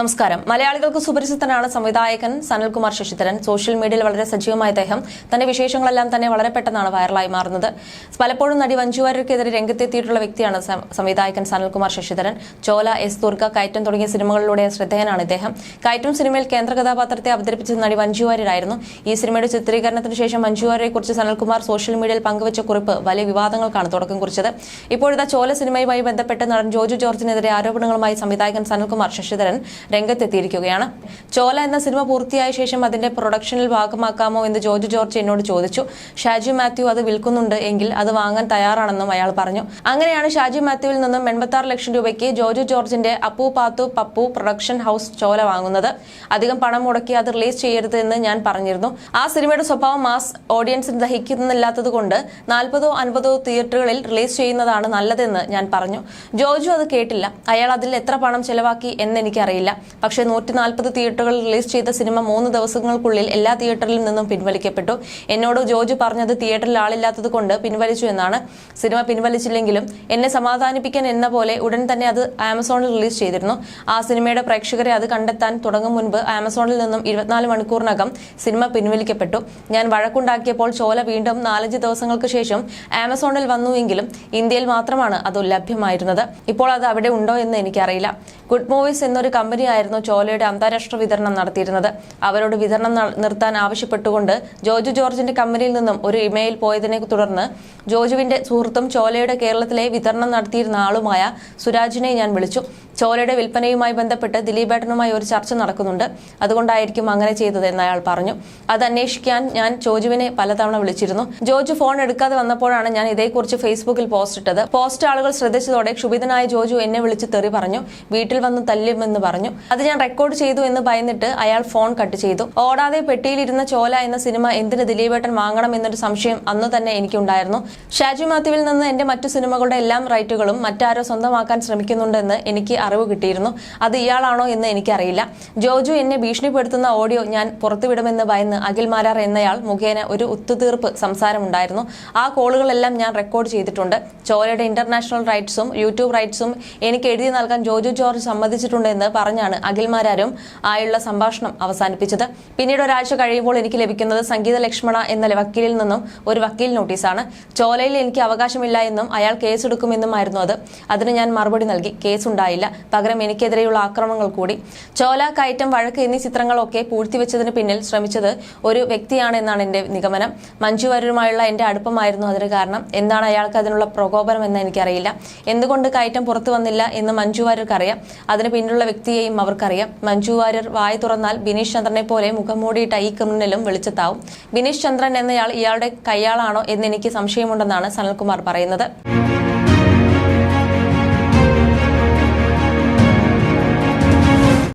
നമസ്കാരം. മലയാളികൾക്ക് സുപരിചിതനാണ് സംവിധായകൻ സനൽകുമാർ ശശിധരൻ. സോഷ്യൽ മീഡിയയിൽ വളരെ സജീവമായ അദ്ദേഹം. തന്റെ വിശേഷങ്ങളെല്ലാം തന്നെ വളരെ പെട്ടെന്നാണ് വൈറലായി മാറുന്നത്. പലപ്പോഴും നടി മഞ്ജു വാര്യർക്കെതിരെ രംഗത്തെത്തിയിട്ടുള്ള വ്യക്തിയാണ് സംവിധായകൻ സനൽകുമാർ ശശിധരൻ. ചോല എസ് ദുർഗ കയറ്റം തുടങ്ങിയ സിനിമകളിലൂടെ ശ്രദ്ധേയനാണ് ഇദ്ദേഹം. കയറ്റം സിനിമയിൽ കേന്ദ്ര കഥാപാത്രത്തെ അവതരിപ്പിച്ചത് നടി മഞ്ജു വാര്യരായിരുന്നു. ഈ സിനിമയുടെ ചിത്രീകരണത്തിന് ശേഷം മഞ്ജു വാര്യരെക്കുറിച്ച് സനൽകുമാർ സോഷ്യൽ മീഡിയയിൽ പങ്കുവച്ച കുറിപ്പ് വലിയ വിവാദങ്ങൾക്കാണ് തുടക്കം കുറിച്ചത്. ഇപ്പോഴത്തെ ചോല സിനിമയുമായി ബന്ധപ്പെട്ട് നടൻ ജോജു ജോർജിനെതിരെ ആരോപണങ്ങളുമായി സംവിധായകൻ സനൽകുമാർ ശശിധരൻ രംഗത്തെത്തിയിരിക്കുകയാണ്. ചോല എന്ന സിനിമ പൂർത്തിയായ ശേഷം അതിന്റെ പ്രൊഡക്ഷനിൽ ഭാഗമാക്കാമോ എന്ന് ജോർജ് ജോർജ് എന്നോട് ചോദിച്ചു. ഷാജി മാത്യു അത് വിൽക്കുന്നുണ്ട് എങ്കിൽ അത് വാങ്ങാൻ തയ്യാറാണെന്നും അയാൾ പറഞ്ഞു. അങ്ങനെയാണ് ഷാജി മാത്യുവിൽ നിന്നും എൺപത്തി ലക്ഷം രൂപയ്ക്ക് ജോർജ് ജോർജിന്റെ അപ്പു പാത്തു പപ്പു പ്രൊഡക്ഷൻ ഹൗസ് ചോല വാങ്ങുന്നത്. അധികം പണം മുടക്കി അത് റിലീസ് ചെയ്യരുത് എന്ന് ഞാൻ പറഞ്ഞിരുന്നു. ആ സിനിമയുടെ സ്വഭാവം മാസ് ഓഡിയൻസിന് ദഹിക്കുന്നില്ലാത്തത് കൊണ്ട് നാൽപ്പതോ അൻപതോ തിയേറ്ററുകളിൽ റിലീസ് ചെയ്യുന്നതാണ് നല്ലതെന്ന് ഞാൻ പറഞ്ഞു. ജോർജു അത് കേട്ടില്ല. അയാൾ അതിൽ എത്ര പണം ചെലവാക്കി എന്ന് എനിക്കറിയില്ല. പക്ഷേ നൂറ്റി നാൽപ്പത് തിയേറ്ററുകൾ റിലീസ് ചെയ്ത സിനിമ മൂന്ന് ദിവസങ്ങൾക്കുള്ളിൽ എല്ലാ തിയേറ്ററിൽ നിന്നും പിൻവലിക്കപ്പെട്ടു. എന്നോട് ജോജു പറഞ്ഞത് തിയേറ്ററിൽ ആളില്ലാത്തത് കൊണ്ട് പിൻവലിച്ചു എന്നാണ്. സിനിമ പിൻവലിച്ചില്ലെങ്കിലും എന്നെ സമാധാനിപ്പിക്കാൻ എന്ന പോലെ ഉടൻ തന്നെ അത് ആമസോണിൽ റിലീസ് ചെയ്തിരുന്നു. ആ സിനിമയുടെ പ്രേക്ഷകരെ അത് കണ്ടെത്താൻ തുടങ്ങും മുൻപ് ആമസോണിൽ നിന്നും ഇരുപത്തിനാല് മണിക്കൂറിനകം സിനിമ പിൻവലിക്കപ്പെട്ടു. ഞാൻ വഴക്കുണ്ടാക്കിയപ്പോൾ ചോല വീണ്ടും നാലഞ്ച് ദിവസങ്ങൾക്ക് ശേഷം ആമസോണിൽ വന്നുവെങ്കിലും ഇന്ത്യയിൽ മാത്രമാണ് അത് ലഭ്യമായിരുന്നത്. ഇപ്പോൾ അത് അവിടെ ഉണ്ടോ എന്ന് എനിക്കറിയില്ല. ഗുഡ് മൂവീസ് എന്നൊരു കമ്പനിയായിരുന്നു ചോലയുടെ അന്താരാഷ്ട്ര വിതരണം നടത്തിയിരുന്നത്. അവരോട് വിതരണം നിർത്താൻ ആവശ്യപ്പെട്ടുകൊണ്ട് ജോജു ജോർജിന്റെ കമ്പനിയിൽ നിന്നും ഒരു ഇമെയിൽ പോയതിനെ തുടർന്ന് ജോജുവിന്റെ സുഹൃത്തും ചോലയുടെ കേരളത്തിലെ വിതരണം നടത്തിയിരുന്ന ആളുമായ സുരാജിനെ ഞാൻ വിളിച്ചു. ചോലയുടെ വിൽപ്പനയുമായി ബന്ധപ്പെട്ട് ദിലീപേട്ടനുമായി ഒരു ചർച്ച നടക്കുന്നുണ്ട്. അതുകൊണ്ടായിരിക്കും അങ്ങനെ ചെയ്തതെന്ന് അയാൾ പറഞ്ഞു. അത് അന്വേഷിക്കാൻ ഞാൻ ജോജുവിനെ പലതവണ വിളിച്ചിരുന്നു. ജോജു ഫോൺ എടുക്കാതെ വന്നപ്പോഴാണ് ഞാൻ ഇതേക്കുറിച്ച് ഫേസ്ബുക്കിൽ പോസ്റ്റ് ഇട്ടത്. പോസ്റ്റ് ആളുകൾ ശ്രദ്ധിച്ചതോടെ ക്ഷുഭിതനായ ജോജു എന്നെ വിളിച്ച് തെറി പറഞ്ഞു. വീട്ടിൽ വന്ന് തല്ലുമെന്ന് പറഞ്ഞു. അത് ഞാൻ റെക്കോർഡ് ചെയ്തു എന്ന് പറഞ്ഞിട്ട് അയാൾ ഫോൺ കട്ട് ചെയ്തു. ഓടാതെ പെട്ടിയിലിരുന്ന ചോല എന്ന സിനിമ എന്തിന് ദിലീപേട്ടൻ വാങ്ങണം എന്നൊരു സംശയം അന്ന് തന്നെ എനിക്കുണ്ടായിരുന്നു. ഷാജു മാത്യുവിൽ നിന്ന് എന്റെ മറ്റു സിനിമകളുടെ എല്ലാം റൈറ്റുകളും മറ്റാരോ സ്വന്തമാക്കാൻ ശ്രമിക്കുന്നുണ്ടെന്ന് എനിക്ക് അറിവ് കിട്ടിയിരുന്നു. അത് ഇയാളാണോ എന്ന് എനിക്കറിയില്ല. ജോജു എന്നെ ഭീഷണിപ്പെടുത്തുന്ന ഓഡിയോ ഞാൻ പുറത്തുവിടുമെന്ന് ഭയന്ന് അഖിൽ മാരാർ എന്നയാൾ മുഖേന ഒരു ഒത്തുതീർപ്പ് സംസാരമുണ്ടായിരുന്നു. ആ കോളുകളെല്ലാം ഞാൻ റെക്കോർഡ് ചെയ്തിട്ടുണ്ട്. ചോലയുടെ ഇന്റർനാഷണൽ റൈറ്റ്സും യൂട്യൂബ് റൈറ്റ്സും എനിക്ക് എഴുതി നൽകാൻ ജോജു ജോർജ് സമ്മതിച്ചിട്ടുണ്ടെന്ന് പറഞ്ഞാണ് അഖിൽമാരാരും ആയുള്ള സംഭാഷണം അവസാനിപ്പിച്ചത്. പിന്നീട് ഒരാഴ്ച കഴിയുമ്പോൾ എനിക്ക് ലഭിക്കുന്നത് സംഗീത ലക്ഷ്മണ എന്ന വക്കീലിൽ നിന്നും ഒരു വക്കീൽ നോട്ടീസാണ്. ചോലയിൽ എനിക്ക് അവകാശമില്ല എന്നും അയാൾ കേസെടുക്കുമെന്നുമായിരുന്നു അത്. അതിന് ഞാൻ മറുപടി നൽകി. കേസുണ്ടായില്ല. പകരം എനിക്കെതിരെയുള്ള ആക്രമണങ്ങൾ കൂടി. ചോല കയറ്റം വഴക്ക് എന്നീ ചിത്രങ്ങളൊക്കെ പൂഴ്ത്തിവെച്ചതിന് പിന്നിൽ ശ്രമിച്ചത് ഒരു വ്യക്തിയാണെന്നാണ് എന്റെ നിഗമനം. മഞ്ജു വാര്യരുമായുള്ള എന്റെ അടുപ്പമായിരുന്നു അതിന് കാരണം. എന്താണ് അയാൾക്ക് അതിനുള്ള പ്രകോപനം എന്ന് എനിക്കറിയില്ല. എന്തുകൊണ്ട് കയറ്റം പുറത്തു വന്നില്ല എന്ന് മഞ്ജു വാര്യർക്കറിയാം. അതിന് പിന്നിലുള്ള വ്യക്തിയെയും അവർക്കറിയാം. മഞ്ജു വാര്യർ വായ തുറന്നാൽ ബിനീഷ് ചന്ദ്രനെ പോലെ മുഖം മൂടിയിട്ട ഈ ക്രിമിനലും വെളിച്ചത്താവും. ബിനീഷ് ചന്ദ്രൻ എന്നയാൾ ഇയാളുടെ കയ്യാളാണോ എന്ന് എനിക്ക് സംശയമുണ്ടെന്നാണ് സനൽകുമാർ പറയുന്നത്.